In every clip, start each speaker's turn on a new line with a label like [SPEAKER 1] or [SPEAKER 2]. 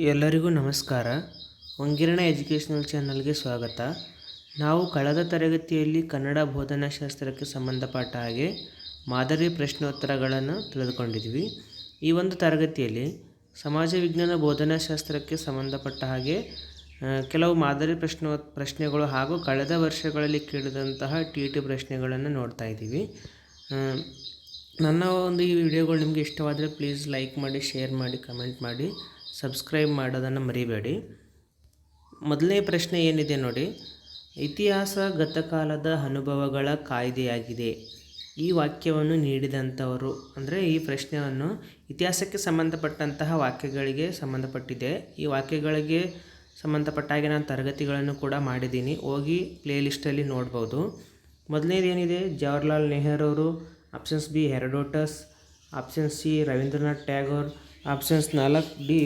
[SPEAKER 1] ಎಲ್ಲರಿಗೂ ನಮಸ್ಕಾರ. ಒಂಗಿರಣ ಎಜುಕೇಷನಲ್ ಚಾನಲ್ಗೆ ಸ್ವಾಗತ. ನಾವು ಕಳೆದ ತರಗತಿಯಲ್ಲಿ ಕನ್ನಡ ಬೋಧನಾಶಾಸ್ತ್ರಕ್ಕೆ ಸಂಬಂಧಪಟ್ಟ ಹಾಗೆ ಮಾದರಿ ಪ್ರಶ್ನೋತ್ತರಗಳನ್ನು ತಿಳಿದುಕೊಂಡಿದ್ವಿ. ಈ ಒಂದು ತರಗತಿಯಲ್ಲಿ ಸಮಾಜ ವಿಜ್ಞಾನ ಬೋಧನಾಶಾಸ್ತ್ರಕ್ಕೆ ಸಂಬಂಧಪಟ್ಟ ಹಾಗೆ ಕೆಲವು ಮಾದರಿ ಪ್ರಶ್ನೋ, ಪ್ರಶ್ನೆಗಳು ಹಾಗೂ ಕಳೆದ ವರ್ಷಗಳಲ್ಲಿ ಕೇಳಿದಂತಹ ಟಿ ಟಿ ಪ್ರಶ್ನೆಗಳನ್ನು ನೋಡ್ತಾ ಇದ್ದೀವಿ. ನನ್ನ ಒಂದು ಈ ವಿಡಿಯೋಗಳು ನಿಮಗೆ ಇಷ್ಟವಾದರೆ ಪ್ಲೀಸ್ ಲೈಕ್ ಮಾಡಿ, ಶೇರ್ ಮಾಡಿ, ಕಮೆಂಟ್ ಮಾಡಿ. ಸಬ್ಸ್ಕ್ರೈಬ್ ಮಾಡೋದನ್ನು ಮರಿಬೇಡಿ. ಮೊದಲನೇ ಪ್ರಶ್ನೆ ಏನಿದೆ ನೋಡಿ? ಇತಿಹಾಸ ಗತಕಾಲದ ಅನುಭವಗಳ ಕಾಯ್ದೆಯಾಗಿದೆ. ಈ ವಾಕ್ಯವನ್ನು ನೀಡಿದಂಥವರು, ಅಂದರೆ ಈ ಪ್ರಶ್ನೆಯನ್ನು ಇತಿಹಾಸಕ್ಕೆ ಸಂಬಂಧಪಟ್ಟಂತಹ ವಾಕ್ಯಗಳಿಗೆ ಸಂಬಂಧಪಟ್ಟಿದೆ. ಈ ವಾಕ್ಯಗಳಿಗೆ ಸಂಬಂಧಪಟ್ಟ ಹಾಗೆ ನಾನು ತರಗತಿಗಳನ್ನು ಕೂಡ ಮಾಡಿದ್ದೀನಿ. ಹೋಗಿ ಪ್ಲೇಲಿಸ್ಟಲ್ಲಿ ನೋಡ್ಬೋದು. ಮೊದಲನೇದೇನಿದೆ ಜವಾಹರ್ಲಾಲ್ ನೆಹರು ಅವರು options B Herodotus option C Rabindranath Tagore, options ನಾಲ್ಕು ಡಿ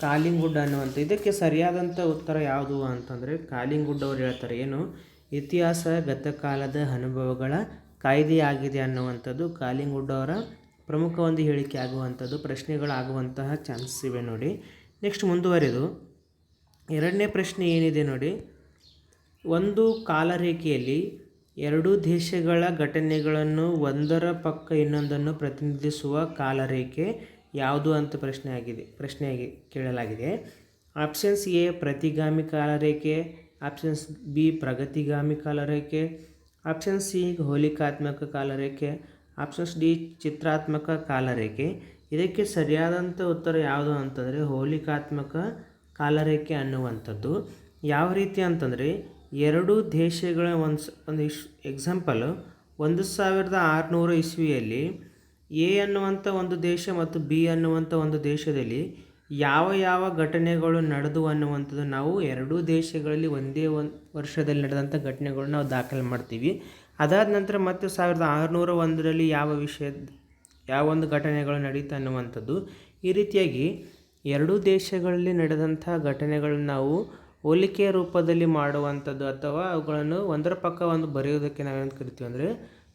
[SPEAKER 1] ಕಾಲಿಂಗುಡ್ ಅನ್ನುವಂಥ ಇದಕ್ಕೆ ಸರಿಯಾದಂಥ ಉತ್ತರ ಯಾವುದು ಅಂತಂದರೆ ಕಾಲಿಂಗುಡ್ ಅವರು ಹೇಳ್ತಾರೆ, ಏನು? ಇತಿಹಾಸ, ಗತಕಾಲದ ಅನುಭವಗಳ ಕಾಯ್ದೆಯಾಗಿದೆ ಅನ್ನುವಂಥದ್ದು ಕಾಲಿಂಗುಡ್ ಅವರ ಪ್ರಮುಖ ಒಂದು ಹೇಳಿಕೆ ಆಗುವಂಥದ್ದು ಪ್ರಶ್ನೆಗಳಾಗುವಂತಹ ಚಾನ್ಸಸ್ ಇವೆ ನೋಡಿ. ನೆಕ್ಸ್ಟ್ ಮುಂದುವರೆದು. ಎರಡನೇ ಪ್ರಶ್ನೆ ಏನಿದೆ ನೋಡಿ? ಒಂದು ಕಾಲರೇಖೆಯಲ್ಲಿ ಎರಡೂ ದೇಶಗಳ ಘಟನೆಗಳನ್ನು ಒಂದರ ಪಕ್ಕ ಇನ್ನೊಂದನ್ನು ಪ್ರತಿನಿಧಿಸುವ ಕಾಲರೇಖೆ ಯಾವುದು ಅಂತ ಪ್ರಶ್ನೆ ಆಗಿದೆ, ಪ್ರಶ್ನೆಯಾಗಿ ಕೇಳಲಾಗಿದೆ. ಆಪ್ಷನ್ಸ್ ಎ ಪ್ರತಿಗಾಮಿ ಕಾಲರೇಖೆ. ಆಪ್ಷನ್ಸ್ ಬಿ ಪ್ರಗತಿಗಾಮಿ ಕಾಲರೇಖೆ. ಆಪ್ಷನ್ ಸಿ ಹೋಲಿಕಾತ್ಮಕ ಕಾಲರೇಖೆ. ಆಪ್ಷನ್ಸ್ ಡಿ ಚಿತ್ರಾತ್ಮಕ ಕಾಲರೇಖೆ. ಇದಕ್ಕೆ ಸರಿಯಾದಂಥ ಉತ್ತರ ಯಾವುದು ಅಂತಂದರೆ ಹೋಲಿಕಾತ್ಮಕ ಕಾಲರೇಖೆ ಅನ್ನುವಂಥದ್ದು. ಯಾವ ರೀತಿ ಅಂತಂದರೆ ಎರಡೂ ದೇಶಗಳ ಒಂದು ಒಂದು ಇಶ್ ಎಕ್ಸಾಂಪಲ್ ಒಂದು ಸಾವಿರದ ಆರುನೂರು ಇಸ್ವಿಯಲ್ಲಿ ಎ ಅನ್ನುವಂಥ ಒಂದು ದೇಶ ಮತ್ತು ಬಿ ಅನ್ನುವಂಥ ಒಂದು ದೇಶದಲ್ಲಿ ಯಾವ ಯಾವ ಘಟನೆಗಳು ನಡೆದು ಅನ್ನುವಂಥದ್ದು ನಾವು ಎರಡೂ ದೇಶಗಳಲ್ಲಿ ಒಂದೇ ಒಂದು ವರ್ಷದಲ್ಲಿ ನಡೆದಂಥ ಘಟನೆಗಳನ್ನ ನಾವು ದಾಖಲೆ ಮಾಡ್ತೀವಿ. ಅದಾದ ನಂತರ ಮತ್ತೆ ಸಾವಿರದ ಆರುನೂರ ಒಂದರಲ್ಲಿ ಯಾವ ವಿಷಯ ಯಾವ ಒಂದು ಘಟನೆಗಳು ನಡೀತು ಅನ್ನುವಂಥದ್ದು, ಈ ರೀತಿಯಾಗಿ ಎರಡೂ ದೇಶಗಳಲ್ಲಿ ನಡೆದಂಥ ಘಟನೆಗಳನ್ನ ನಾವು ಹೋಲಿಕೆಯ ರೂಪದಲ್ಲಿ ಮಾಡುವಂಥದ್ದು ಅಥವಾ ಅವುಗಳನ್ನು ಒಂದರ ಪಕ್ಕ ಒಂದು ಬರೆಯೋದಕ್ಕೆ ನಾವೇನು ಕರಿತೀವಿ ಅಂದರೆ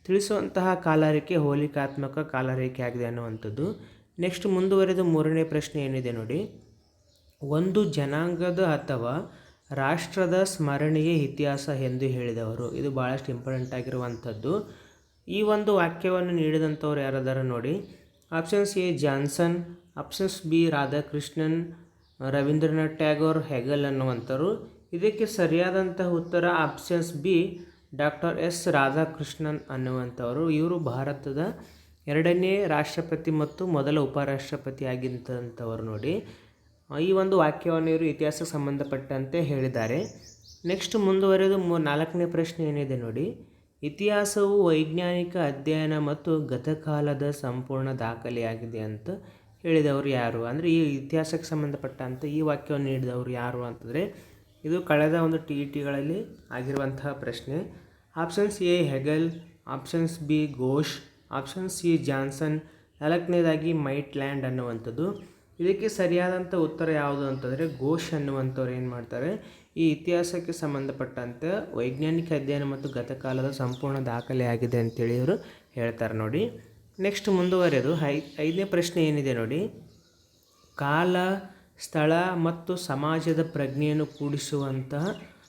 [SPEAKER 1] ತಿಳಿಸುವಂತಹ ಕಾಲರೇಖೆ ಹೋಲಿಕಾತ್ಮಕ ಕಾಲರೇಖೆ ಆಗಿದೆ ಅನ್ನುವಂಥದ್ದು. ನೆಕ್ಸ್ಟ್ ಮುಂದುವರೆದ ಮೂರನೇ ಪ್ರಶ್ನೆ ಏನಿದೆ ನೋಡಿ. ಒಂದು ಜನಾಂಗದ ಅಥವಾ ರಾಷ್ಟ್ರದ ಸ್ಮರಣೆಯೇ ಇತಿಹಾಸ ಎಂದು ಹೇಳಿದವರು. ಇದು ಭಾಳಷ್ಟು ಇಂಪಾರ್ಟೆಂಟ್ ಆಗಿರುವಂಥದ್ದು. ಈ ಒಂದು ವಾಕ್ಯವನ್ನು ನೀಡಿದಂಥವ್ರು ಯಾರದಾರ ನೋಡಿ. Options A, Johnson. Options B, Radhakrishnan. Rabindranath Tagore, Hegel ಅನ್ನುವಂಥವ್ರು. ಇದಕ್ಕೆ ಸರಿಯಾದಂತಹ ಉತ್ತರ options B doctor S Radhakrishnan ಅನ್ನುವಂಥವರು ಇವರು ಭಾರತದ ಎರಡನೇ ರಾಷ್ಟ್ರಪತಿ ಮತ್ತು ಮೊದಲ ಉಪರಾಷ್ಟ್ರಪತಿ ಆಗಿದ್ದಂಥವ್ರು ನೋಡಿ. ಈ ಒಂದು ವಾಕ್ಯವನ್ನು ಇವರು ಇತಿಹಾಸಕ್ಕೆ ಸಂಬಂಧಪಟ್ಟಂತೆ ಹೇಳಿದ್ದಾರೆ. ನೆಕ್ಸ್ಟ್ ಮುಂದುವರೆದು ಮೂ ನಾಲ್ಕನೇ ಪ್ರಶ್ನೆ ಏನಿದೆ ನೋಡಿ. ಇತಿಹಾಸವು ವೈಜ್ಞಾನಿಕ ಅಧ್ಯಯನ ಮತ್ತು ಗತಕಾಲದ ಸಂಪೂರ್ಣ ದಾಖಲೆಯಾಗಿದೆ ಅಂತ ಹೇಳಿದವರು ಯಾರು? ಅಂದರೆ ಈ ಇತಿಹಾಸಕ್ಕೆ ಸಂಬಂಧಪಟ್ಟಂತೆ ಈ ವಾಕ್ಯವನ್ನು ನೀಡಿದವರು ಯಾರು ಅಂತಂದರೆ, ಇದು ಕಳೆದ ಒಂದು ಟಿ ಇ ಟಿಗಳಲ್ಲಿ ಆಗಿರುವಂತಹ ಪ್ರಶ್ನೆ. Options A Hegel, options B Ghosh, options C Johnson. ನಾಲ್ಕನೇದಾಗಿ ಮೈಟ್ ಲ್ಯಾಂಡ್ ಅನ್ನುವಂಥದ್ದು. ಇದಕ್ಕೆ ಸರಿಯಾದಂಥ ಉತ್ತರ ಯಾವುದು ಅಂತಂದರೆ ಘೋಷ್ ಅನ್ನುವಂಥವ್ರು ಏನು ಮಾಡ್ತಾರೆ? ಈ ಇತಿಹಾಸಕ್ಕೆ ಸಂಬಂಧಪಟ್ಟಂತೆ ವೈಜ್ಞಾನಿಕ ಅಧ್ಯಯನ ಮತ್ತು ಗತಕಾಲದ ಸಂಪೂರ್ಣ ದಾಖಲೆ ಆಗಿದೆ ಅಂತೇಳಿ ಇವರು ಹೇಳ್ತಾರೆ ನೋಡಿ. ನೆಕ್ಸ್ಟ್ ಮುಂದುವರೆದು ಐ ಐದನೇ ಪ್ರಶ್ನೆ ಏನಿದೆ ನೋಡಿ? ಕಾಲ, ಸ್ಥಳ ಮತ್ತು ಸಮಾಜದ ಪ್ರಜ್ಞೆಯನ್ನು ಕೂಡಿಸುವಂತಹ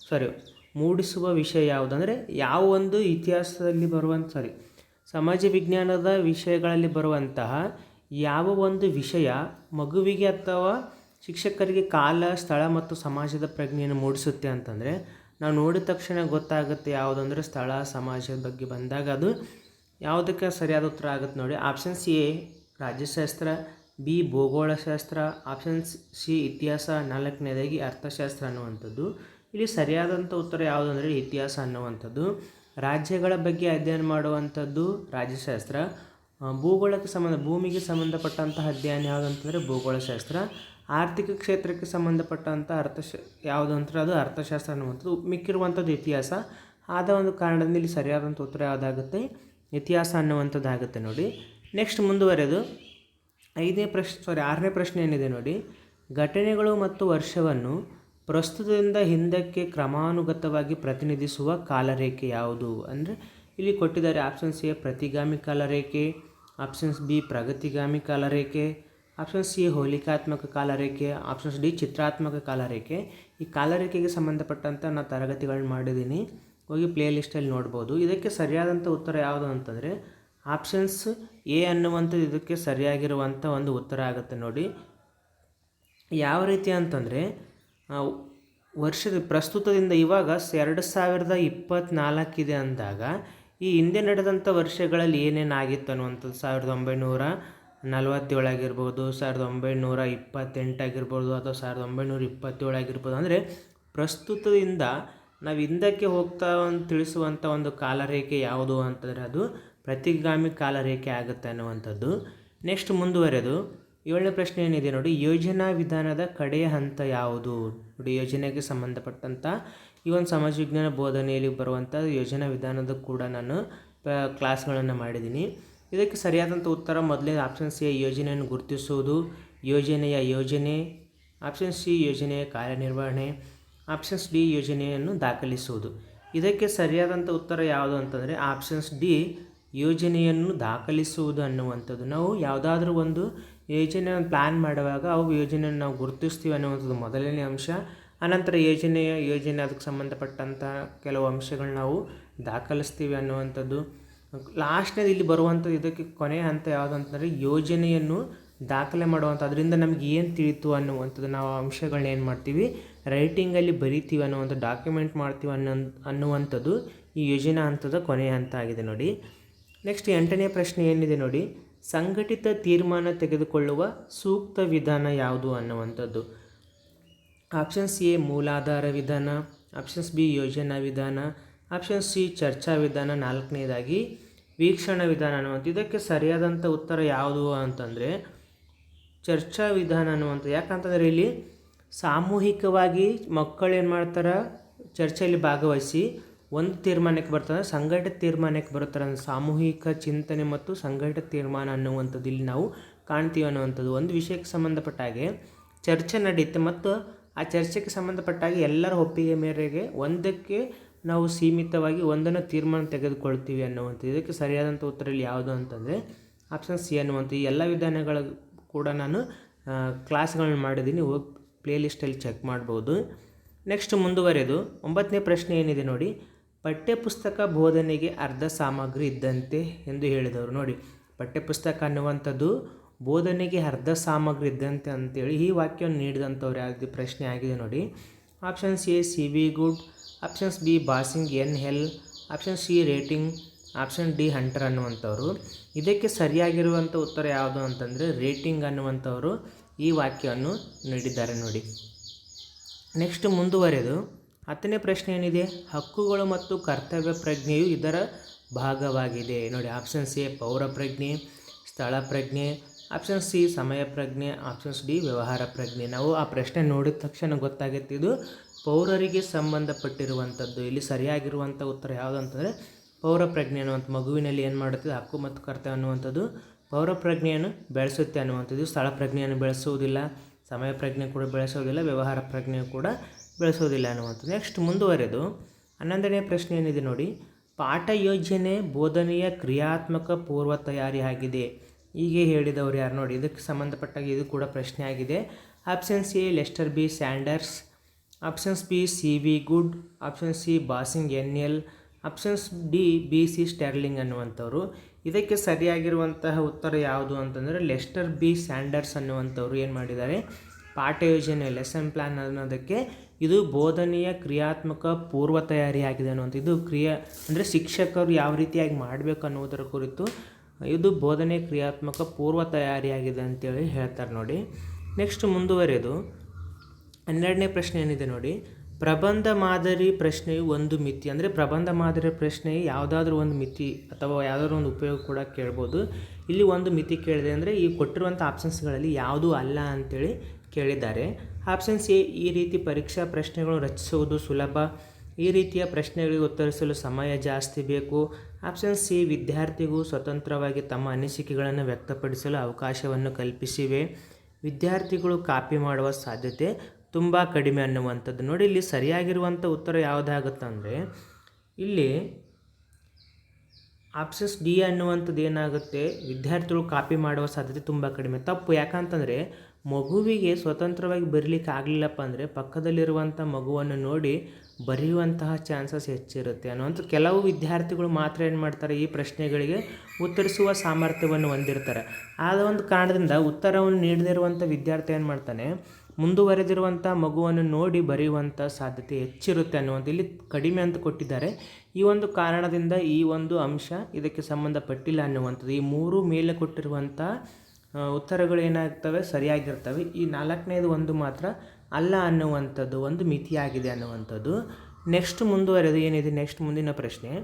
[SPEAKER 1] ಸಾರಿ ಮೂಡಿಸುವ ವಿಷಯ ಯಾವುದಂದರೆ ಯಾವ ಒಂದು ಇತಿಹಾಸದಲ್ಲಿ ಬರುವಂಥ ಸಾರಿ ಸಮಾಜ ವಿಜ್ಞಾನದ ವಿಷಯಗಳಲ್ಲಿ ಬರುವಂತಹ ಯಾವ ಒಂದು ವಿಷಯ ಮಗುವಿಗೆ ಅಥವಾ ಶಿಕ್ಷಕರಿಗೆ ಕಾಲ, ಸ್ಥಳ ಮತ್ತು ಸಮಾಜದ ಪ್ರಜ್ಞೆಯನ್ನು ಮೂಡಿಸುತ್ತೆ ಅಂತಂದರೆ, ನಾವು ನೋಡಿದ ತಕ್ಷಣ ಗೊತ್ತಾಗುತ್ತೆ ಯಾವುದಂದ್ರೆ ಸ್ಥಳ, ಸಮಾಜದ ಬಗ್ಗೆ ಬಂದಾಗ ಅದು ಯಾವುದಕ್ಕೆ ಸರಿಯಾದ ಉತ್ತರ ಆಗುತ್ತೆ ನೋಡಿ. ಆಪ್ಷನ್ಸ್ ಎ ರಾಜ್ಯಶಾಸ್ತ್ರ. ಬಿ ಭೂಗೋಳಶಾಸ್ತ್ರ. ಆಪ್ಷನ್ಸ್ ಸಿ ಇತಿಹಾಸ. ನಾಲ್ಕನೇದಾಗಿ ಅರ್ಥಶಾಸ್ತ್ರ ಅನ್ನುವಂಥದ್ದು. ಇಲ್ಲಿ ಸರಿಯಾದಂಥ ಉತ್ತರ ಯಾವುದಂದರೆ ಇತಿಹಾಸ ಅನ್ನುವಂಥದ್ದು. ರಾಜ್ಯಗಳ ಬಗ್ಗೆ ಅಧ್ಯಯನ ಮಾಡುವಂಥದ್ದು ರಾಜ್ಯಶಾಸ್ತ್ರ. ಭೂಗೋಳಕ್ಕೆ ಸಂಬಂಧ, ಭೂಮಿಗೆ ಸಂಬಂಧಪಟ್ಟಂತಹ ಅಧ್ಯಯನ ಯಾವುದಂತಂದರೆ ಭೂಗೋಳಶಾಸ್ತ್ರ. ಆರ್ಥಿಕ ಕ್ಷೇತ್ರಕ್ಕೆ ಸಂಬಂಧಪಟ್ಟಂಥ ಅರ್ಥಶ ಯಾವುದು ಅಂತಾರೆ ಅದು ಅರ್ಥಶಾಸ್ತ್ರ ಅನ್ನುವಂಥದ್ದು ಮಿಕ್ಕಿರುವಂಥದ್ದು ಇತಿಹಾಸ. ಆದ ಒಂದು ಕಾರಣದಿಂದ ಇಲ್ಲಿ ಸರಿಯಾದಂಥ ಉತ್ತರ ಯಾವುದಾಗುತ್ತೆ? ಇತಿಹಾಸ ಅನ್ನುವಂಥದ್ದು ಆಗುತ್ತೆ ನೋಡಿ. ನೆಕ್ಸ್ಟ್ ಮುಂದುವರೆದು. ಐದನೇ ಪ್ರಶ್ನೆ ಸಾರಿ ಆರನೇ ಪ್ರಶ್ನೆ ಏನಿದೆ ನೋಡಿ. ಘಟನೆಗಳು ಮತ್ತು ವರ್ಷವನ್ನು ಪ್ರಸ್ತುತದಿಂದ ಹಿಂದಕ್ಕೆ ಕ್ರಮಾನುಗತವಾಗಿ ಪ್ರತಿನಿಧಿಸುವ ಕಾಲರೇಖೆ ಯಾವುದು? ಅಂದರೆ ಇಲ್ಲಿ ಕೊಟ್ಟಿದ್ದಾರೆ ಆಪ್ಷನ್ಸ್ ಎ ಪ್ರತಿಗಾಮಿ ಕಾಲರೇಖೆ ಆಪ್ಷನ್ಸ್ ಬಿ ಪ್ರಗತಿಗಾಮಿ ಕಾಲರೇಖೆ ಆಪ್ಷನ್ಸ್ ಸಿ ಹೋಲಿಕಾತ್ಮಕ ಕಾಲರೇಖೆ ಆಪ್ಷನ್ಸ್ ಡಿ ಚಿತ್ರಾತ್ಮಕ ಕಾಲರೇಖೆ. ಈ ಕಾಲರೇಖೆಗೆ ಸಂಬಂಧಪಟ್ಟಂಥ ನಾನು ತರಗತಿಗಳನ್ನ ಮಾಡಿದ್ದೀನಿ ಹೋಗಿ ಪ್ಲೇ ಲಿಸ್ಟಲ್ಲಿ ನೋಡ್ಬೋದು. ಇದಕ್ಕೆ ಸರಿಯಾದಂಥ ಉತ್ತರ ಯಾವುದು ಅಂತಂದರೆ ಆಪ್ಷನ್ಸ್ ಎ ಅನ್ನುವಂಥದ್ದು ಇದಕ್ಕೆ ಸರಿಯಾಗಿರುವಂಥ ಒಂದು ಉತ್ತರ ಆಗುತ್ತೆ ನೋಡಿ. ಯಾವ ರೀತಿ ಅಂತಂದರೆ ವರ್ಷದ ಪ್ರಸ್ತುತದಿಂದ ಇವಾಗ ಎರಡು ಸಾವಿರದ ಇಪ್ಪತ್ತ್ನಾಲ್ಕಿದೆ ಅಂದಾಗ ಈ ಹಿಂದೆ ನಡೆದಂಥ ವರ್ಷಗಳಲ್ಲಿ ಏನೇನಾಗಿತ್ತು ಅನ್ನುವಂಥದ್ದು? ಸಾವಿರದ ಒಂಬೈನೂರ ನಲವತ್ತೇಳಾಗಿರ್ಬೋದು, ಸಾವಿರದ ಒಂಬೈನೂರ ಇಪ್ಪತ್ತೆಂಟಾಗಿರ್ಬೋದು ಅಥವಾ ಸಾವಿರದ ಒಂಬೈನೂರ ಇಪ್ಪತ್ತೇಳಾಗಿರ್ಬೋದು. ಅಂದರೆ ಪ್ರಸ್ತುತದಿಂದ ನಾವು ಹಿಂದಕ್ಕೆ ಹೋಗ್ತಾ ತಿಳಿಸುವಂಥ ಒಂದು ಕಾಲರೇಖೆ ಯಾವುದು ಅಂತಂದರೆ ಅದು ಪ್ರತಿಗಾಮಿ ಕಾಲರೇಖೆ ಆಗುತ್ತೆ ಅನ್ನುವಂಥದ್ದು. ನೆಕ್ಸ್ಟ್ ಮುಂದುವರೆದು ಏಳನೇ ಪ್ರಶ್ನೆ ಏನಿದೆ ನೋಡಿ, ಯೋಜನಾ ವಿಧಾನದ ಕಡೆಯ ಹಂತ ಯಾವುದು? ನೋಡಿ, ಯೋಜನೆಗೆ ಸಂಬಂಧಪಟ್ಟಂಥ ಈ ಒಂದು ಸಮಾಜ ವಿಜ್ಞಾನ ಬೋಧನೆಯಲ್ಲಿ ಬರುವಂಥ ಯೋಜನಾ ವಿಧಾನದ ಕೂಡ ನಾನು ಕ್ಲಾಸ್ಗಳನ್ನು ಮಾಡಿದ್ದೀನಿ. ಇದಕ್ಕೆ ಸರಿಯಾದಂಥ ಉತ್ತರ ಮೊದಲನೇ ಆಪ್ಷನ್ ಸಿ ಯೋಜನೆಯನ್ನು ಗುರುತಿಸುವುದು, ಯೋಜನೆಯ ಯೋಜನೆ ಆಪ್ಷನ್ ಸಿ ಯೋಜನೆಯ ಕಾರ್ಯನಿರ್ವಹಣೆ ಆಪ್ಷನ್ಸ್ ಡಿ ಯೋಜನೆಯನ್ನು ದಾಖಲಿಸುವುದು. ಇದಕ್ಕೆ ಸರಿಯಾದಂಥ ಉತ್ತರ ಯಾವುದು ಅಂತಂದರೆ ಆಪ್ಷನ್ಸ್ ಡಿ ಯೋಜನೆಯನ್ನು ದಾಖಲಿಸುವುದು ಅನ್ನುವಂಥದ್ದು. ನಾವು ಯಾವುದಾದ್ರೂ ಒಂದು ಯೋಜನೆಯನ್ನು ಪ್ಲ್ಯಾನ್ ಮಾಡುವಾಗ ಅವು ಯೋಜನೆಯನ್ನು ನಾವು ಗುರುತಿಸ್ತೀವಿ ಅನ್ನುವಂಥದ್ದು ಮೊದಲನೇ ಅಂಶ. ಅನಂತರ ಯೋಜನೆಯ ಯೋಜನೆ ಅದಕ್ಕೆ ಸಂಬಂಧಪಟ್ಟಂಥ ಕೆಲವು ಅಂಶಗಳನ್ನ ನಾವು ದಾಖಲಿಸ್ತೀವಿ ಅನ್ನುವಂಥದ್ದು. ಲಾಸ್ಟ್ನೇದು ಇಲ್ಲಿ ಬರುವಂಥದ್ದು ಇದಕ್ಕೆ ಕೊನೆಯ ಹಂತ ಯಾವುದು ಅಂತಂದರೆ ಯೋಜನೆಯನ್ನು ದಾಖಲೆ ಮಾಡುವಂಥ ಅದರಿಂದ ನಮ್ಗೆ ಏನು ತಿಳಿತು ಅನ್ನುವಂಥದ್ದು ನಾವು ಅಂಶಗಳನ್ನ ಏನು ಮಾಡ್ತೀವಿ? ರೈಟಿಂಗಲ್ಲಿ ಬರಿತೀವಿ ಅನ್ನುವಂಥ ಡಾಕ್ಯುಮೆಂಟ್ ಮಾಡ್ತೀವಿ ಅನ್ನೋ ಅನ್ನುವಂಥದ್ದು ಈ ಯೋಜನಾ ಹಂತದ ಕೊನೆಯ ಹಂತ ಆಗಿದೆ ನೋಡಿ. ನೆಕ್ಸ್ಟ್ ಎಂಟನೇ ಪ್ರಶ್ನೆ ಏನಿದೆ ನೋಡಿ. ಸಂಘಟಿತ ತೀರ್ಮಾನ ತೆಗೆದುಕೊಳ್ಳುವ ಸೂಕ್ತ ವಿಧಾನ ಯಾವುದು ಅನ್ನುವಂಥದ್ದು. ಆಪ್ಷನ್ಸ್ ಎ ಮೂಲಾಧಾರ ವಿಧಾನ. ಆಪ್ಷನ್ಸ್ ಬಿ ಯೋಜನಾ ವಿಧಾನ. ಆಪ್ಷನ್ ಸಿ ಚರ್ಚಾ ವಿಧಾನ. ನಾಲ್ಕನೇದಾಗಿ, ವೀಕ್ಷಣಾ ವಿಧಾನ ಅನ್ನುವಂಥ ಇದಕ್ಕೆ ಸರಿಯಾದಂಥ ಉತ್ತರ ಯಾವುದು ಅಂತಂದರೆ, ಚರ್ಚಾ ವಿಧಾನ ಅನ್ನುವಂಥ ಯಾಕಂತಂದರೆ ಇಲ್ಲಿ ಸಾಮೂಹಿಕವಾಗಿ ಮಕ್ಕಳು ಏನು ಮಾಡ್ತಾರೆ ಚರ್ಚೆಯಲ್ಲಿ ಭಾಗವಹಿಸಿ ಒಂದು ತೀರ್ಮಾನಕ್ಕೆ ಬರ್ತದೆ, ಸಂಘಟಿತ ತೀರ್ಮಾನಕ್ಕೆ ಬರುತ್ತಾರೆ ಸಾಮೂಹಿಕ ಚಿಂತನೆ ಮತ್ತು ಸಂಘಟಿತ ತೀರ್ಮಾನ ಅನ್ನುವಂಥದ್ದು ಇಲ್ಲಿ ನಾವು ಕಾಣ್ತೀವಿ ಅನ್ನುವಂಥದ್ದು. ಒಂದು ವಿಷಯಕ್ಕೆ ಸಂಬಂಧಪಟ್ಟ ಹಾಗೆ ಚರ್ಚೆ ನಡೆಯುತ್ತೆ ಮತ್ತು ಆ ಚರ್ಚೆಗೆ ಸಂಬಂಧಪಟ್ಟ ಹಾಗೆ ಎಲ್ಲರ ಒಪ್ಪಿಗೆ ಮೇರೆಗೆ ಒಂದಕ್ಕೆ ನಾವು ಸೀಮಿತವಾಗಿ ಒಂದನ್ನು ತೀರ್ಮಾನ ತೆಗೆದುಕೊಳ್ತೀವಿ ಅನ್ನುವಂಥದ್ದು. ಇದಕ್ಕೆ ಸರಿಯಾದಂಥ ಉತ್ತರ ಇಲ್ಲಿ ಯಾವುದು ಅಂತಂದರೆ ಆಪ್ಷನ್ ಸಿ ಅನ್ನುವಂಥ ಈ ಎಲ್ಲ ವಿಧಾನಗಳ ಕೂಡ ನಾನು ಕ್ಲಾಸ್ಗಳನ್ನ ಮಾಡಿದ್ದೀನಿ. ಹೋಗಿ ಪ್ಲೇ ಲಿಸ್ಟಲ್ಲಿ ಚೆಕ್ ಮಾಡ್ಬೋದು. ನೆಕ್ಸ್ಟ್ ಮುಂದುವರೆದು ಒಂಬತ್ತನೇ ಪ್ರಶ್ನೆ ಏನಿದೆ ನೋಡಿ. ಪಠ್ಯಪುಸ್ತಕ ಬೋಧನೆಗೆ ಅರ್ಧ ಸಾಮಗ್ರಿ ಇದ್ದಂತೆ ಎಂದು ಹೇಳಿದವರು. ನೋಡಿ, ಪಠ್ಯಪುಸ್ತಕ ಅನ್ನುವಂಥದ್ದು ಬೋಧನೆಗೆ ಅರ್ಧ ಸಾಮಗ್ರಿ ಇದ್ದಂತೆ ಅಂತೇಳಿ ಈ ವಾಕ್ಯವನ್ನು ನೀಡಿದಂಥವ್ರು ಯಾವುದು ಪ್ರಶ್ನೆ ಆಗಿದೆ ನೋಡಿ. Options A C V Good options B Bossing N L option C rating, option D Hunter ಅನ್ನುವಂಥವ್ರು. ಇದಕ್ಕೆ ಸರಿಯಾಗಿರುವಂಥ ಉತ್ತರ ಯಾವುದು ಅಂತಂದರೆ ರೇಟಿಂಗ್ ಅನ್ನುವಂಥವರು ಈ ವಾಕ್ಯವನ್ನು ನೀಡಿದ್ದಾರೆ ನೋಡಿ. ನೆಕ್ಸ್ಟ್ ಮುಂದುವರೆದು ಹತ್ತನೇ ಪ್ರಶ್ನೆ ಏನಿದೆ? ಹಕ್ಕುಗಳು ಮತ್ತು ಕರ್ತವ್ಯ ಪ್ರಜ್ಞೆಯು ಇದರ ಭಾಗವಾಗಿದೆ. ನೋಡಿ ಆಪ್ಷನ್ ಸಿ ಪೌರ ಪ್ರಜ್ಞೆ, ಸ್ಥಳ ಪ್ರಜ್ಞೆ ಆಪ್ಷನ್ ಸಿ ಸಮಯ ಪ್ರಜ್ಞೆ ಆಪ್ಷನ್ಸ್ ಡಿ ವ್ಯವಹಾರ ಪ್ರಜ್ಞೆ. ನಾವು ಆ ಪ್ರಶ್ನೆ ನೋಡಿದ ತಕ್ಷಣ ಗೊತ್ತಾಗುತ್ತೆ, ಇದು ಪೌರರಿಗೆ ಸಂಬಂಧಪಟ್ಟಿರುವಂಥದ್ದು. ಇಲ್ಲಿ ಸರಿಯಾಗಿರುವಂಥ ಉತ್ತರ ಯಾವುದು ಅಂತಂದರೆ ಪೌರ ಪ್ರಜ್ಞೆ ಅನ್ನುವಂಥ ಮಗುವಿನಲ್ಲಿ ಏನು ಮಾಡುತ್ತದೆ ಹಕ್ಕು ಮತ್ತು ಕರ್ತವ್ಯ ಅನ್ನುವಂಥದ್ದು. ಪೌರ ಪ್ರಜ್ಞೆಯನ್ನು ಬೆಳೆಸುತ್ತೆ ಅನ್ನುವಂಥದ್ದು. ಸ್ಥಳ ಪ್ರಜ್ಞೆಯನ್ನು ಬೆಳೆಸುವುದಿಲ್ಲ, ಸಮಯ ಪ್ರಜ್ಞೆ ಕೂಡ ಬೆಳೆಸೋದಿಲ್ಲ ವ್ಯವಹಾರ ಪ್ರಜ್ಞೆ ಕೂಡ ಬೆಳೆಸೋದಿಲ್ಲ ಅನ್ನುವಂಥದ್ದು. ನೆಕ್ಸ್ಟ್ ಮುಂದುವರೆದು, ಹನ್ನೊಂದನೇ ಪ್ರಶ್ನೆ ಏನಿದೆ ನೋಡಿ. ಪಾಠ ಯೋಜನೆ ಬೋಧನೆಯ ಕ್ರಿಯಾತ್ಮಕ ಪೂರ್ವ ತಯಾರಿ ಆಗಿದೆ. ಹೀಗೆ ಹೇಳಿದವರು ಯಾರು ನೋಡಿ? ಇದಕ್ಕೆ ಸಂಬಂಧಪಟ್ಟಾಗ ಇದು ಕೂಡ ಪ್ರಶ್ನೆ ಆಗಿದೆ. Options C Lester B Sanders options B C V Good option C Bossing N L options D B C Sterling ಅನ್ನುವಂಥವ್ರು. ಇದಕ್ಕೆ ಸರಿಯಾಗಿರುವಂತಹ ಉತ್ತರ ಯಾವುದು ಅಂತಂದರೆ ಲೆಸ್ಟರ್ ಬಿ ಸ್ಯಾಂಡರ್ಸ್ ಅನ್ನುವಂಥವ್ರು ಏನು ಮಾಡಿದ್ದಾರೆ? ಪಾಠ ಯೋಜನೆ ಲೆಸನ್ ಪ್ಲ್ಯಾನ್ ಅನ್ನೋದಕ್ಕೆ ಇದು ಬೋಧನೆಯ ಕ್ರಿಯಾತ್ಮಕ ಪೂರ್ವ ತಯಾರಿ ಆಗಿದೆ ಅನ್ನುವಂಥ ಇದು ಕ್ರಿಯಾ ಅಂದರೆ ಶಿಕ್ಷಕರು ಯಾವ ರೀತಿಯಾಗಿ ಮಾಡಬೇಕು ಅನ್ನೋದರ ಕುರಿತು ಇದು ಬೋಧನೆ ಕ್ರಿಯಾತ್ಮಕ ಪೂರ್ವ ತಯಾರಿಯಾಗಿದೆ ಅಂತೇಳಿ ಹೇಳ್ತಾರೆ ನೋಡಿ. ನೆಕ್ಸ್ಟ್ ಮುಂದುವರೆದು ಹನ್ನೆರಡನೇ ಪ್ರಶ್ನೆ ಏನಿದೆ ನೋಡಿ. ಪ್ರಬಂಧ ಮಾದರಿ ಪ್ರಶ್ನೆಯು ಒಂದು ಮಿತಿ. ಅಂದರೆ ಪ್ರಬಂಧ ಮಾದರಿ ಪ್ರಶ್ನೆ ಯಾವುದಾದ್ರೂ ಒಂದು ಮಿತಿ ಅಥವಾ ಯಾವುದಾದ್ರೂ ಒಂದು ಉಪಯೋಗ ಕೂಡ ಕೇಳ್ಬೋದು. ಇಲ್ಲಿ ಒಂದು ಮಿತಿ ಕೇಳಿದೆ ಅಂದರೆ ಈ ಕೊಟ್ಟಿರುವಂಥ ಆಪ್ಷನ್ಸ್ಗಳಲ್ಲಿ ಯಾವುದೂ ಅಲ್ಲ ಅಂತೇಳಿ ಕೇಳಿದ್ದಾರೆ. ಆಪ್ಷನ್ ಸಿ ಈ ರೀತಿ ಪರೀಕ್ಷಾ ಪ್ರಶ್ನೆಗಳು ರಚಿಸುವುದು ಸುಲಭ. ಈ ರೀತಿಯ ಪ್ರಶ್ನೆಗಳಿಗೆ ಉತ್ತರಿಸಲು ಸಮಯ ಜಾಸ್ತಿ ಬೇಕು. ಆಪ್ಷನ್ ಸಿ, ವಿದ್ಯಾರ್ಥಿಗೂ ಸ್ವತಂತ್ರವಾಗಿ ತಮ್ಮ ಅನಿಸಿಕೆಗಳನ್ನು ವ್ಯಕ್ತಪಡಿಸಲು ಅವಕಾಶವನ್ನು ಕಲ್ಪಿಸಿವೆ. ವಿದ್ಯಾರ್ಥಿಗಳು ಕಾಪಿ ಮಾಡುವ ಸಾಧ್ಯತೆ ತುಂಬ ಕಡಿಮೆ ಅನ್ನುವಂಥದ್ದು. ನೋಡಿ, ಇಲ್ಲಿ ಸರಿಯಾಗಿರುವಂಥ ಉತ್ತರ ಯಾವುದಾಗುತ್ತಂದರೆ ಇಲ್ಲಿ ಆಪ್ಷನ್ಸ್ ಡಿ ಅನ್ನುವಂಥದ್ದು ಏನಾಗುತ್ತೆ? ವಿದ್ಯಾರ್ಥಿಗಳು ಕಾಪಿ ಮಾಡುವ ಸಾಧ್ಯತೆ ತುಂಬ ಕಡಿಮೆ. ತಪ್ಪು ಯಾಕಂತಂದರೆ ಮಗುವಿಗೆ ಸ್ವತಂತ್ರವಾಗಿ ಬರೀಲಿಕ್ಕೆ ಆಗಲಿಲ್ಲಪ್ಪ ಅಂದರೆ ಪಕ್ಕದಲ್ಲಿರುವಂಥ ಮಗುವನ್ನು ನೋಡಿ ಬರೆಯುವಂತಹ ಚಾನ್ಸಸ್ ಹೆಚ್ಚಿರುತ್ತೆ ಅನ್ನುವಂಥ ಕೆಲವು ವಿದ್ಯಾರ್ಥಿಗಳು ಮಾತ್ರ ಏನು ಮಾಡ್ತಾರೆ ಈ ಪ್ರಶ್ನೆಗಳಿಗೆ ಉತ್ತರಿಸುವ ಸಾಮರ್ಥ್ಯವನ್ನು ಹೊಂದಿರ್ತಾರೆ. ಆದ ಒಂದು ಕಾರಣದಿಂದ ಉತ್ತರವನ್ನು ನೀಡದಿರುವಂಥ ವಿದ್ಯಾರ್ಥಿ ಏನು ಮಾಡ್ತಾನೆ, ಮುಂದುವರೆದಿರುವಂಥ ಮಗುವನ್ನು ನೋಡಿ ಬರೆಯುವಂಥ ಸಾಧ್ಯತೆ ಹೆಚ್ಚಿರುತ್ತೆ ಅನ್ನುವಂಥ ಇಲ್ಲಿ ಕಡಿಮೆ ಅಂತ ಕೊಟ್ಟಿದ್ದಾರೆ. ಈ ಒಂದು ಕಾರಣದಿಂದ ಈ ಒಂದು ಅಂಶ ಇದಕ್ಕೆ ಸಂಬಂಧಪಟ್ಟಿಲ್ಲ ಅನ್ನುವಂಥದ್ದು. ಈ ಮೂರು ಮೇಲೆ ಕೊಟ್ಟಿರುವಂಥ ಉತ್ತರಗಳು ಏನಾಗ್ತವೆ? ಸರಿಯಾಗಿರ್ತವೆ. ಈ ನಾಲ್ಕನೇದು ಒಂದು ಮಾತ್ರ ಅಲ್ಲ ಅನ್ನುವಂಥದ್ದು, ಒಂದು ಮಿತಿಯಾಗಿದೆ ಅನ್ನುವಂಥದ್ದು. ನೆಕ್ಸ್ಟ್ ಮುಂದುವರೆದು ಏನಿದೆ? ನೆಕ್ಸ್ಟ್ ಮುಂದಿನ ಪ್ರಶ್ನೆ.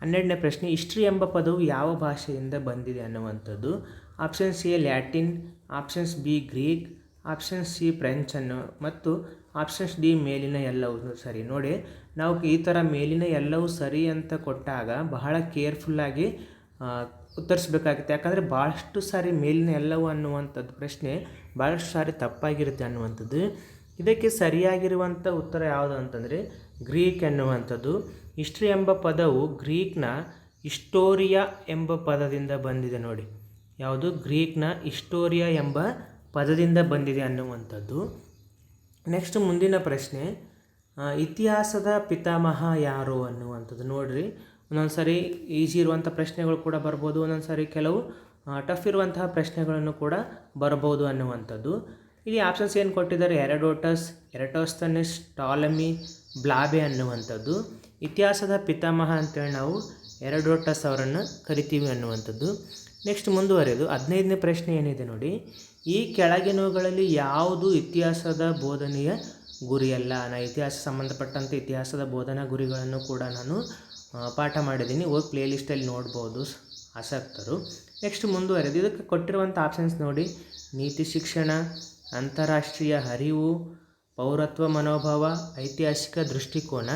[SPEAKER 1] ಹನ್ನೆರಡನೇ ಪ್ರಶ್ನೆ ಹಿಸ್ಟ್ರಿ ಎಂಬ ಪದವು ಯಾವ ಭಾಷೆಯಿಂದ ಬಂದಿದೆ ಅನ್ನುವಂಥದ್ದು. Option C, Latin. Options B, Greek. Option C, French ಅನ್ನು. ಮತ್ತು ಆಪ್ಷನ್ಸ್ ಡಿ, ಮೇಲಿನ ಎಲ್ಲವೂ. ಸರಿ, ನೋಡಿ. ನಾವು ಈ ಥರ ಮೇಲಿನ ಎಲ್ಲವೂ ಸರಿ ಅಂತ ಕೊಟ್ಟಾಗ ಬಹಳ ಕೇರ್ಫುಲ್ಲಾಗಿ ಉತ್ತರಿಸ್ಬೇಕಾಗುತ್ತೆ. ಯಾಕಂದರೆ ಭಾಳಷ್ಟು ಸಾರಿ ಮೇಲಿನ ಎಲ್ಲವೂ ಅನ್ನುವಂಥದ್ದು ಪ್ರಶ್ನೆ, ಭಾಳಷ್ಟು ಸಾರಿ ತಪ್ಪಾಗಿರುತ್ತೆ ಅನ್ನುವಂಥದ್ದು. ಇದಕ್ಕೆ ಸರಿಯಾಗಿರುವಂಥ ಉತ್ತರ ಯಾವುದು ಅಂತಂದರೆ ಗ್ರೀಕ್ ಎನ್ನುವಂಥದ್ದು ಹಿಸ್ಟ್ರಿ ಎಂಬ ಪದವು ಗ್ರೀಕ್ನ ಇಸ್ಟೋರಿಯಾ ಎಂಬ ಪದದಿಂದ ಬಂದಿದೆ ನೋಡಿ. ಯಾವುದು? ಗ್ರೀಕ್ನ ಇಸ್ಟೋರಿಯಾ ಎಂಬ ಪದದಿಂದ ಬಂದಿದೆ ಅನ್ನುವಂಥದ್ದು. ನೆಕ್ಸ್ಟ್ ಮುಂದಿನ ಪ್ರಶ್ನೆ ಇತಿಹಾಸದ ಪಿತಾಮಹ ಯಾರು ಅನ್ನುವಂಥದ್ದು ನೋಡ್ರಿ. ಒಂದೊಂದು ಸಾರಿ ಈಸಿ ಇರುವಂಥ ಪ್ರಶ್ನೆಗಳು ಕೂಡ ಬರ್ಬೋದು, ಒಂದೊಂದು ಸಾರಿ ಕೆಲವು ಟಫ್ ಇರುವಂತಹ ಪ್ರಶ್ನೆಗಳನ್ನು ಕೂಡ ಬರ್ಬೋದು ಅನ್ನುವಂಥದ್ದು. ಇಲ್ಲಿ ಆಪ್ಷನ್ಸ್ ಏನು ಕೊಟ್ಟಿದ್ದಾರೆ? ಎರಡೋಟಸ್ ಎರಟೋಸ್ತನಿಸ್ ಟಾಲಮಿ ಬ್ಲಾಬೆ ಅನ್ನುವಂಥದ್ದು. ಇತಿಹಾಸದ ಪಿತಾಮಹ ಅಂತೇಳಿ ನಾವು ಎರಡೋಟಸ್ ಅವರನ್ನು ಕರಿತೀವಿ ಅನ್ನುವಂಥದ್ದು. ನೆಕ್ಸ್ಟ್ ಮುಂದುವರೆದು, ಹದಿನೈದನೇ ಪ್ರಶ್ನೆ ಏನಿದೆ ನೋಡಿ. ಈ ಕೆಳಗಿನವುಗಳಲ್ಲಿ ಯಾವುದು ಇತಿಹಾಸದ ಬೋಧನೆಯ ಗುರಿಯಲ್ಲ? ನಾ ಇತಿಹಾಸ ಸಂಬಂಧಪಟ್ಟಂತೆ ಇತಿಹಾಸದ ಬೋಧನಾ ಗುರಿಗಳನ್ನು ಕೂಡ ನಾನು ಪಾಠ ಮಾಡಿದ್ದೀನಿ. ಹೋಗಿ ಪ್ಲೇಲಿಸ್ಟಲ್ಲಿ ನೋಡ್ಬೋದು ಆಸಕ್ತರು. ನೆಕ್ಸ್ಟ್ ಮುಂದುವರೆದು, ಇದಕ್ಕೆ ಕೊಟ್ಟಿರುವಂಥ ಆಪ್ಷನ್ಸ್ ನೋಡಿ. ನೀತಿ ಶಿಕ್ಷಣ, ಅಂತಾರಾಷ್ಟ್ರೀಯ ಅರಿವು ಪೌರತ್ವ ಮನೋಭಾವ, ಐತಿಹಾಸಿಕ ದೃಷ್ಟಿಕೋನ.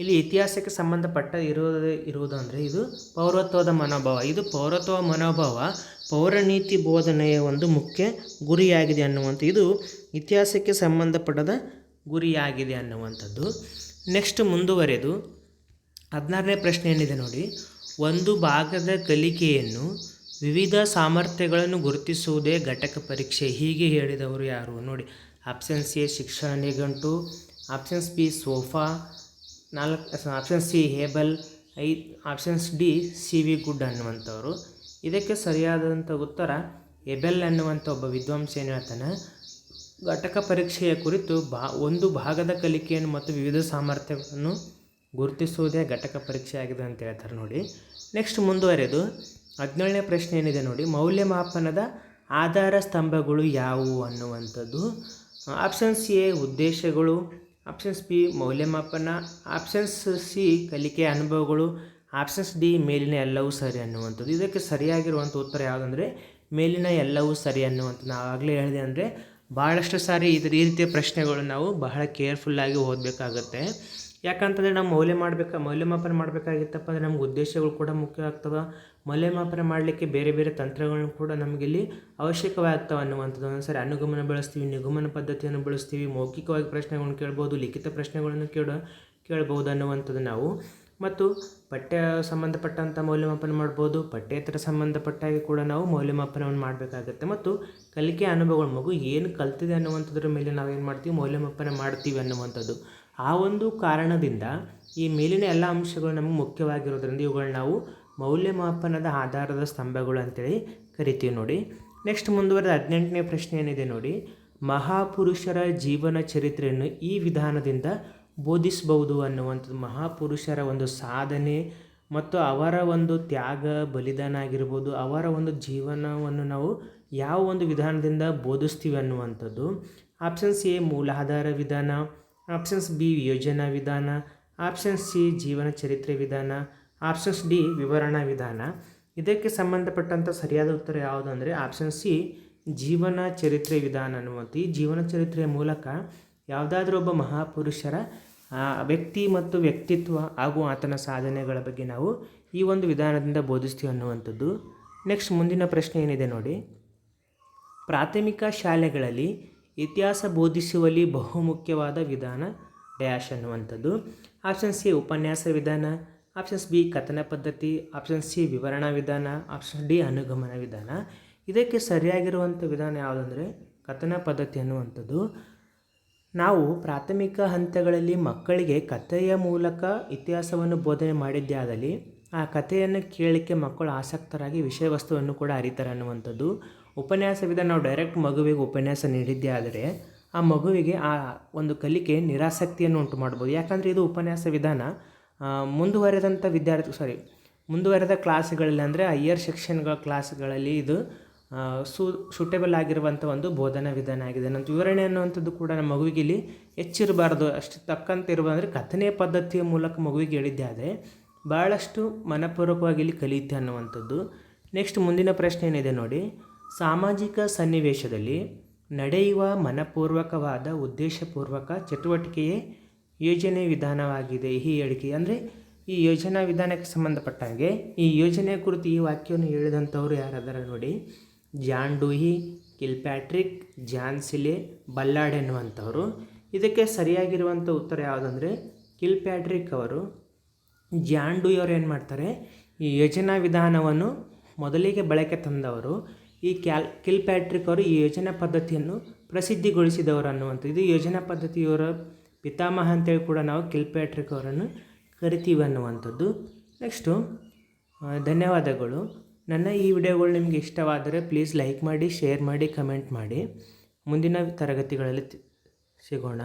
[SPEAKER 1] ಇಲ್ಲಿ ಇತಿಹಾಸಕ್ಕೆ ಸಂಬಂಧಪಟ್ಟ ಇರೋದು ಇರುವುದು ಅಂದರೆ ಇದು ಪೌರತ್ವದ ಮನೋಭಾವ. ಇದು ಪೌರತ್ವ ಮನೋಭಾವ, ಪೌರನೀತಿ ಬೋಧನೆಯ ಒಂದು ಮುಖ್ಯ ಗುರಿಯಾಗಿದೆ ಅನ್ನುವಂಥ ಇದು ಇತಿಹಾಸಕ್ಕೆ ಸಂಬಂಧಪಟ್ಟದ ಗುರಿಯಾಗಿದೆ ಅನ್ನುವಂಥದ್ದು. ನೆಕ್ಸ್ಟ್ ಮುಂದುವರೆದು ಹದಿನಾರನೇ ಪ್ರಶ್ನೆ ಏನಿದೆ ನೋಡಿ. ಒಂದು ಭಾಗದ ಕಲಿಕೆಯನ್ನು ವಿವಿಧ ಸಾಮರ್ಥ್ಯಗಳನ್ನು ಗುರುತಿಸುವುದೇ ಘಟಕ ಪರೀಕ್ಷೆ. ಹೀಗೆ ಹೇಳಿದವರು ಯಾರು? ನೋಡಿ ಆಪ್ಷನ್ಸ್ ಎ ಶಿಕ್ಷಣ ನಿಘಂಟು ಆಪ್ಷನ್ಸ್ ಬಿ ಸೋಫಾ, ನಾಲ್ಕು option C Hebel, I options D C V Good ಅನ್ನುವಂಥವ್ರು. ಇದಕ್ಕೆ ಸರಿಯಾದಂಥ ಉತ್ತರ ಎಬೆಲ್ ಅನ್ನುವಂಥ ಒಬ್ಬ ವಿದ್ವಾಂಸ ಏನು ಹೇಳ್ತಾನೆ? ಘಟಕ ಪರೀಕ್ಷೆಯ ಕುರಿತು ಬಾ, ಒಂದು ಭಾಗದ ಕಲಿಕೆಯನ್ನು ಮತ್ತು ವಿವಿಧ ಸಾಮರ್ಥ್ಯಗಳನ್ನು ಗುರುತಿಸುವುದೇ ಘಟಕ ಪರೀಕ್ಷೆ ಆಗಿದೆ ಅಂತ ಹೇಳ್ತಾರೆ ನೋಡಿ. ನೆಕ್ಸ್ಟ್ ಮುಂದುವರೆದು ಹದಿನೇಳನೇ ಪ್ರಶ್ನೆ ಏನಿದೆ ನೋಡಿ. ಮೌಲ್ಯಮಾಪನದ ಆಧಾರ ಸ್ತಂಭಗಳು ಯಾವುವು ಅನ್ನುವಂಥದ್ದು. ಆಪ್ಷನ್ಸ್ ಎ ಉದ್ದೇಶಗಳು ಆಪ್ಷನ್ಸ್ ಬಿ ಮೌಲ್ಯಮಾಪನ ಆಪ್ಷನ್ಸ್ ಸಿ ಕಲಿಕೆ ಅನುಭವಗಳು ಆಪ್ಷನ್ಸ್ ಡಿ ಮೇಲಿನ ಎಲ್ಲವೂ ಸರಿ ಅನ್ನುವಂಥದ್ದು. ಇದಕ್ಕೆ ಸರಿಯಾಗಿರುವಂಥ ಉತ್ತರ ಯಾವುದಂದರೆ ಮೇಲಿನ ಎಲ್ಲವೂ ಸರಿ ಅನ್ನುವಂಥ ನಾವು ಆಗಲೇ ಹೇಳಿದೆ ಅಂದರೆ ಭಾಳಷ್ಟು ಸಾರಿ ಇದ್ರ ಈ ರೀತಿಯ ಪ್ರಶ್ನೆಗಳು ನಾವು ಬಹಳ ಕೇರ್ಫುಲ್ಲಾಗಿ ಓದಬೇಕಾಗತ್ತೆ. ಯಾಕಂತಂದರೆ ನಾವು ಮೌಲ್ಯ ಮಾಡಬೇಕಾ, ಮೌಲ್ಯಮಾಪನ ಮಾಡಬೇಕಾಗಿತ್ತಪ್ಪ ಅಂದರೆ ನಮ್ಗೆ ಉದ್ದೇಶಗಳು ಕೂಡ ಮುಖ್ಯ ಆಗ್ತವೆ. ಮೌಲ್ಯಮಾಪನ ಮಾಡಲಿಕ್ಕೆ ಬೇರೆ ಬೇರೆ ತಂತ್ರಗಳನ್ನು ಕೂಡ ನಮಗಿಲ್ಲಿ ಅವಶ್ಯಕವಾಗ್ತವೆ ಅನ್ನುವಂಥದ್ದು. ಒಂದೊಂದ್ಸರಿ ಅನುಗಮನ ಬಳಸ್ತೀವಿ, ನಿಗಮನ ಪದ್ಧತಿಯನ್ನು ಬಳಸ್ತೀವಿ, ಮೌಖಿಕವಾಗಿ ಪ್ರಶ್ನೆಗಳನ್ನು ಕೇಳ್ಬೋದು, ಲಿಖಿತ ಪ್ರಶ್ನೆಗಳನ್ನು ಕೇಳ, ಕೇಳ್ಬೋದು ಅನ್ನುವಂಥದ್ದು ನಾವು. ಮತ್ತು ಪಠ್ಯ ಸಂಬಂಧಪಟ್ಟಂಥ ಮೌಲ್ಯಮಾಪನ ಮಾಡ್ಬೋದು, ಪಠ್ಯೇತರ ಸಂಬಂಧಪಟ್ಟಾಗಿ ಕೂಡ ನಾವು ಮೌಲ್ಯಮಾಪನವನ್ನು ಮಾಡಬೇಕಾಗತ್ತೆ. ಮತ್ತು ಕಲಿಕೆ ಅನುಭವಗಳು, ಮಗು ಏನು ಕಲ್ತಿದೆ ಅನ್ನುವಂಥದ್ರ ಮೇಲೆ ನಾವೇನು ಮಾಡ್ತೀವಿ, ಮೌಲ್ಯಮಾಪನ ಮಾಡ್ತೀವಿ ಅನ್ನುವಂಥದ್ದು. ಆ ಒಂದು ಕಾರಣದಿಂದ ಈ ಮೇಲಿನ ಎಲ್ಲ ಅಂಶಗಳು ನಮಗೆ ಮುಖ್ಯವಾಗಿರೋದ್ರಿಂದ ಇವುಗಳನ್ನ ನಾವು ಮೌಲ್ಯಮಾಪನದ ಆಧಾರದ ಸ್ತಂಭಗಳು ಅಂತೇಳಿ ಕರಿತೀವಿ ನೋಡಿ. ನೆಕ್ಸ್ಟ್ ಮುಂದುವರೆದ ಹದಿನೆಂಟನೇ ಪ್ರಶ್ನೆ ಏನಿದೆ ನೋಡಿ. ಮಹಾಪುರುಷರ ಜೀವನ ಚರಿತ್ರೆಯನ್ನು ಈ ವಿಧಾನದಿಂದ ಬೋಧಿಸಬಹುದು ಅನ್ನುವಂಥದ್ದು. ಮಹಾಪುರುಷರ ಒಂದು ಸಾಧನೆ ಮತ್ತು ಅವರ ಒಂದು ತ್ಯಾಗ, ಬಲಿದಾನ ಆಗಿರ್ಬೋದು, ಅವರ ಒಂದು ಜೀವನವನ್ನು ನಾವು ಯಾವ ಒಂದು ವಿಧಾನದಿಂದ ಬೋಧಿಸ್ತೀವಿ ಅನ್ನುವಂಥದ್ದು. ಆಪ್ಷನ್ಸ್ ಎ ಮೂಲಾಧಾರ ವಿಧಾನ. ಆಪ್ಷನ್ಸ್ ಬಿ, ಯೋಜನಾ ವಿಧಾನ. ಆಪ್ಷನ್ಸ್ ಸಿ, ಜೀವನ ಚರಿತ್ರೆ ವಿಧಾನ. ಆಪ್ಷನ್ಸ್ ಡಿ, ವಿವರಣಾ ವಿಧಾನ. ಇದಕ್ಕೆ ಸಂಬಂಧಪಟ್ಟಂಥ ಸರಿಯಾದ ಉತ್ತರ ಯಾವುದು ಅಂದರೆ ಆಪ್ಷನ್ ಸಿ, ಜೀವನ ಚರಿತ್ರೆ ವಿಧಾನ ಅನ್ನುವಂಥ ಈ ಜೀವನ ಚರಿತ್ರೆಯ ಮೂಲಕ ಯಾವುದಾದ್ರೂ ಒಬ್ಬ ಮಹಾಪುರುಷರ ವ್ಯಕ್ತಿ ಮತ್ತು ವ್ಯಕ್ತಿತ್ವ ಹಾಗೂ ಆತನ ಸಾಧನೆಗಳ ಬಗ್ಗೆ ನಾವು ಈ ಒಂದು ವಿಧಾನದಿಂದ ಬೋಧಿಸ್ತೀವಿ ಅನ್ನುವಂಥದ್ದು. ನೆಕ್ಸ್ಟ್ ಮುಂದಿನ ಪ್ರಶ್ನೆ ಏನಿದೆ ನೋಡಿ. ಪ್ರಾಥಮಿಕ ಶಾಲೆಗಳಲ್ಲಿ ಇತಿಹಾಸ ಬೋಧಿಸುವಲ್ಲಿ ಬಹುಮುಖ್ಯವಾದ ವಿಧಾನ ಡ್ಯಾಶ್ ಅನ್ನುವಂಥದ್ದು. ಆಪ್ಷನ್ ಸಿ ಉಪನ್ಯಾಸ ವಿಧಾನ ಆಪ್ಷನ್ಸ್ ಬಿ ಕಥನ ಪದ್ಧತಿ, ಆಪ್ಷನ್ ಸಿ ವಿವರಣಾ ವಿಧಾನ, ಆಪ್ಷನ್ ಡಿ ಅನುಗಮನ ವಿಧಾನ. ಇದಕ್ಕೆ ಸರಿಯಾಗಿರುವಂಥ ವಿಧಾನ ಯಾವುದಂದರೆ ಕಥನ ಪದ್ಧತಿ ಅನ್ನುವಂಥದ್ದು. ನಾವು ಪ್ರಾಥಮಿಕ ಹಂತಗಳಲ್ಲಿ ಮಕ್ಕಳಿಗೆ ಕಥೆಯ ಮೂಲಕ ಇತಿಹಾಸವನ್ನು ಬೋಧನೆ ಮಾಡಿದ್ದೇ ಆದಲ್ಲಿ ಆ ಕಥೆಯನ್ನು ಕೇಳಲಿಕ್ಕೆ ಮಕ್ಕಳು ಆಸಕ್ತರಾಗಿ ವಿಷಯ ವಸ್ತುವನ್ನು ಕೂಡ ಅರಿತಾರೆ ಅನ್ನುವಂಥದ್ದು. ಉಪನ್ಯಾಸ ವಿಧಾನ ನಾವು ಡೈರೆಕ್ಟ್ ಮಗುವಿಗೆ ಉಪನ್ಯಾಸ ನೀಡಿದ್ದೇ ಆದರೆ, ಆ ಮಗುವಿಗೆ ಆ ಒಂದು ಕಲಿಕೆ ನಿರಾಸಕ್ತಿಯನ್ನು ಉಂಟು ಮಾಡ್ಬೋದು ಯಾಕಂದರೆ ಇದು ಉಪನ್ಯಾಸ ವಿಧಾನ. ಮುಂದುವರೆದಂಥ ವಿದ್ಯಾರ್ಥಿ ಸಾರಿ ಮುಂದುವರೆದ ಕ್ಲಾಸ್ಗಳಲ್ಲಿ ಅಂದರೆ ಹೈಯರ್ ಸೆಕ್ಷನ್ಗಳ ಕ್ಲಾಸ್ಗಳಲ್ಲಿ ಇದು ಸೂ ಸೂಟೇಬಲ್ ಆಗಿರುವಂಥ ಒಂದು ಬೋಧನಾ ವಿಧಾನ ಆಗಿದೆ. ನಂತರ ವಿವರಣೆ ಅನ್ನುವಂಥದ್ದು ಕೂಡ ನಮ್ಮ ಮಗುವಿಗೆ ಇಲ್ಲಿ ಹೆಚ್ಚಿರಬಾರ್ದು. ಅಷ್ಟು ತಕ್ಕಂತೆ ಇರುವ ಅಂದರೆ ಕಥನೆಯ ಪದ್ಧತಿಯ ಮೂಲಕ ಮಗುವಿಗೆ ಹೇಳಿದ್ದೆ ಆದರೆ ಭಾಳಷ್ಟು ಮನಪೂರ್ವಕವಾಗಿ ಇಲ್ಲಿ ಕಲಿಯುತ್ತೆ ಅನ್ನುವಂಥದ್ದು. ನೆಕ್ಸ್ಟ್ ಮುಂದಿನ ಪ್ರಶ್ನೆ ಏನಿದೆ ನೋಡಿ. ಸಾಮಾಜಿಕ ಸನ್ನಿವೇಶದಲ್ಲಿ ನಡೆಯುವ ಮನಪೂರ್ವಕವಾದ, ಉದ್ದೇಶಪೂರ್ವಕ ಚಟುವಟಿಕೆಯೇ ಯೋಜನೆ ವಿಧಾನವಾಗಿದೆ. ಈ ಹೇಳಿಕೆ ಅಂದರೆ, ಈ ಯೋಜನಾ ವಿಧಾನಕ್ಕೆ ಸಂಬಂಧಪಟ್ಟ ಹಾಗೆ, ಈ ಯೋಜನೆ ಕುರಿತು ಈ ವಾಕ್ಯವನ್ನು ಹೇಳಿದಂಥವ್ರು ಯಾರಾದರ ನೋಡಿ, John Dewey John Seeley, Ballard ಎನ್ನುವಂಥವ್ರು. ಇದಕ್ಕೆ ಸರಿಯಾಗಿರುವಂಥ ಉತ್ತರ ಯಾವುದಂದರೆ ಕಿಲ್ಪ್ಯಾಟ್ರಿಕ್ ಅವರು ಜಾನ್ ಡೂಯಿ ಏನು ಮಾಡ್ತಾರೆ ಈ ಯೋಜನಾ ವಿಧಾನವನ್ನು ಮೊದಲಿಗೆ ಬಳಕೆ ತಂದವರು ಈ ಕ್ಯಾಲ್ ಕಿಲ್ ಪ್ಯಾಟ್ರಿಕ್ ಅವರು ಈ ಯೋಜನಾ ಪದ್ಧತಿಯನ್ನು ಪ್ರಸಿದ್ಧಿಗೊಳಿಸಿದವರು ಅನ್ನುವಂಥದ್ದು ಇದು ಯೋಜನಾ ಪದ್ಧತಿಯವರ ಪಿತಾಮಹ ಅಂತೇಳಿ ಕೂಡ ನಾವು ಕಿಲ್ ಪ್ಯಾಟ್ರಿಕ್ ಅವರನ್ನು ಕರಿತೀವಿ ಅನ್ನುವಂಥದ್ದು ನೆಕ್ಸ್ಟು ಧನ್ಯವಾದಗಳು. ನನ್ನ ಈ ವಿಡಿಯೋಗಳು ನಿಮಗೆ ಇಷ್ಟವಾದರೆ ಪ್ಲೀಸ್ ಲೈಕ್ ಮಾಡಿ, ಶೇರ್ ಮಾಡಿ, ಕಮೆಂಟ್ ಮಾಡಿ. ಮುಂದಿನ ತರಗತಿಗಳಲ್ಲಿ ಸಿಗೋಣ.